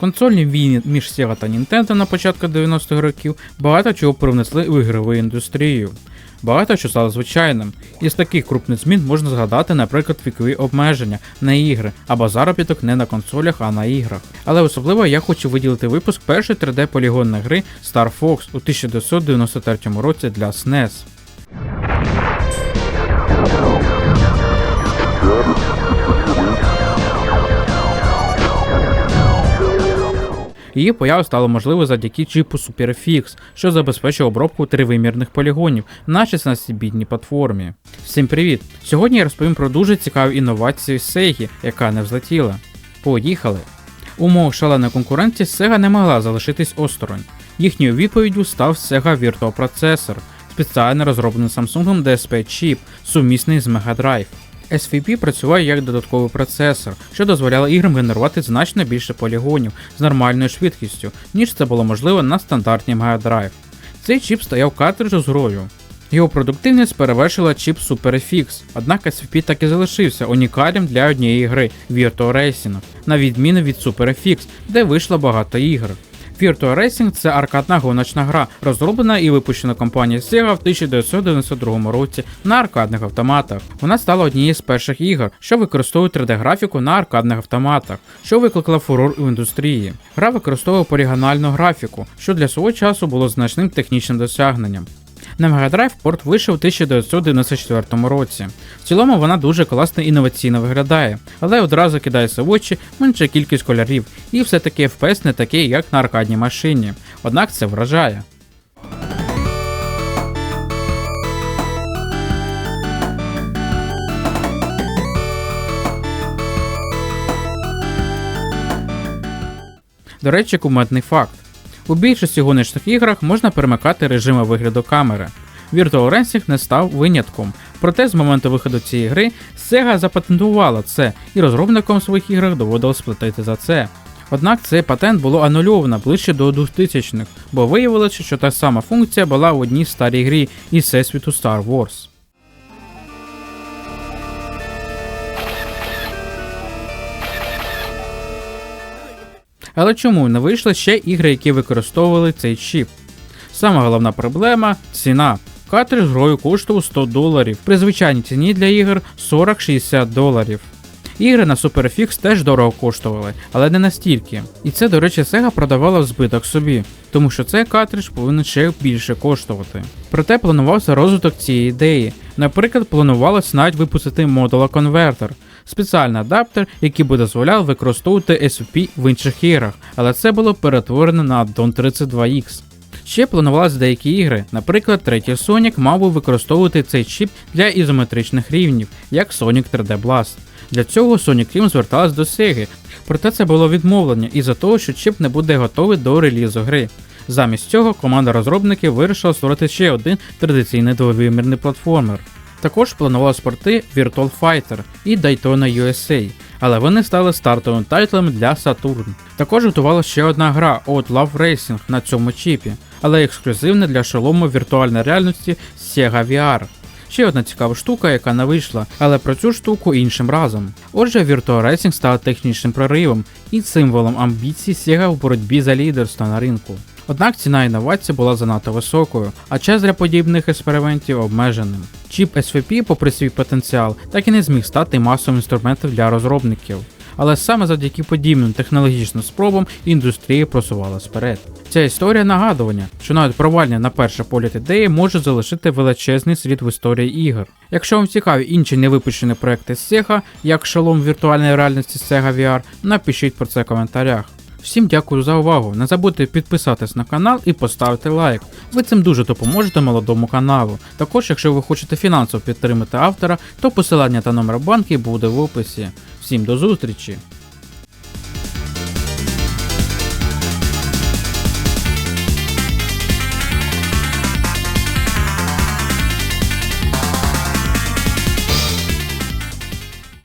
Консольні війни між Sega та Nintendo на початку 90-х років багато чого привнесли в ігрову індустрію. Багато що стало звичайним. Із таких крупних змін можна згадати, наприклад, вікові обмеження на ігри або заробіток не на консолях, а на іграх. Але особливо я хочу виділити випуск першої 3D полігонної гри Star Fox у 1993 році для SNES. Її появу стало можливо завдяки чіпу SuperFX, що забезпечує обробку тривимірних полігонів на 16-бітній платформі. Всім привіт! Сьогодні я розповім про дуже цікаву інновацію Sega, яка не взлетіла. Поїхали! У умовах шаленої конкуренції Sega не могла залишитись осторонь. Їхньою відповіддю став Sega Virtual Processor, спеціально розроблений Samsung DSP чіп, сумісний з Mega Drive. SVP працював як додатковий процесор, що дозволяло іграм генерувати значно більше полігонів з нормальною швидкістю, ніж це було можливо на стандартній Mega Drive. Цей чіп стояв картриджу з грою. Його продуктивність перевершила чіп SuperFX, однак SVP так і залишився унікальним для однієї гри Virtua Racing, на відміну від SuperFX, де вийшло багато ігр. Virtua Racing це аркадна гоночна гра, розроблена і випущена компанією Sega в 1992 році на аркадних автоматах. Вона стала однією з перших ігор, що використовують 3D-графіку на аркадних автоматах, що викликала фурор в індустрії. Гра використовує полігональну графіку, що для свого часу було значним технічним досягненням. На Mega Drive порт вийшов у 1994 році. В цілому вона дуже класно і інноваційно виглядає, але одразу кидається в очі менша кількість кольорів, і все-таки FPS не такий, як на аркадній машині. Однак це вражає. До речі, кумедний факт. У більшості гоночних іграх можна перемикати режими вигляду камери. Virtual Racing не став винятком, проте з моменту виходу цієї гри Sega запатентувала це, і розробникам своїх іграх доводилось платити за це. Однак цей патент було анульовано ближче до 2000-х, бо виявилося, що та сама функція була в одній старій грі із всесвіту Star Wars. Але чому не вийшли ще ігри, які використовували цей чіп? Сама головна проблема ціна. Картридж грою коштував 100 доларів, при звичайній ціні для ігор 40-60 доларів. Ігри на SuperFX теж дорого коштували, але не настільки. І це, до речі, Sega продавала в збиток собі, тому що цей картридж повинен ще більше коштувати. Проте планувався розвиток цієї ідеї. Наприклад, планувалось навіть випустити модула конвертер, спеціальний адаптер, який би дозволяв використовувати SVP в інших іграх, але це було перетворено на Addon 32X. Ще планувалися деякі ігри, наприклад, третій Sonic мав би використовувати цей чіп для ізометричних рівнів, як Sonic 3D Blast. Для цього Sonic Team зверталась до Sega, проте це було відмовлення із-за того, що чіп не буде готовий до релізу гри. Замість цього команда розробників вирішила створити ще один традиційний двовимірний платформер. Також планувалися порти Virtual Fighter і Daytona USA, але вони стали стартовим тайтлом для Saturn. Також готувала ще одна гра Outlaw Racing на цьому чіпі, але ексклюзивна для шолому віртуальної реальності Sega VR. Ще одна цікава штука, яка не вийшла, але про цю штуку іншим разом. Отже, Virtua Racing став технічним проривом і символом амбіцій Sega в боротьбі за лідерство на ринку. Однак ціна інновації була занадто високою, а час для подібних експериментів обмеженим. Чіп SVP, попри свій потенціал, так і не зміг стати масовим інструментом для розробників. Але саме завдяки подібним технологічним спробам індустрія просувалась вперед. Ця історія нагадування, що навіть провальня на перший погляд ідеї може залишити величезний слід в історії ігор. Якщо вам цікаві інші невипущені проекти з Sega, як шалом віртуальної реальності Sega VR, напишіть про це в коментарях. Всім дякую за увагу. Не забудьте підписатись на канал і поставити лайк. Ви цим дуже допоможете молодому каналу. Також, якщо ви хочете фінансово підтримати автора, то посилання та номер банки буде в описі. Всім до зустрічі!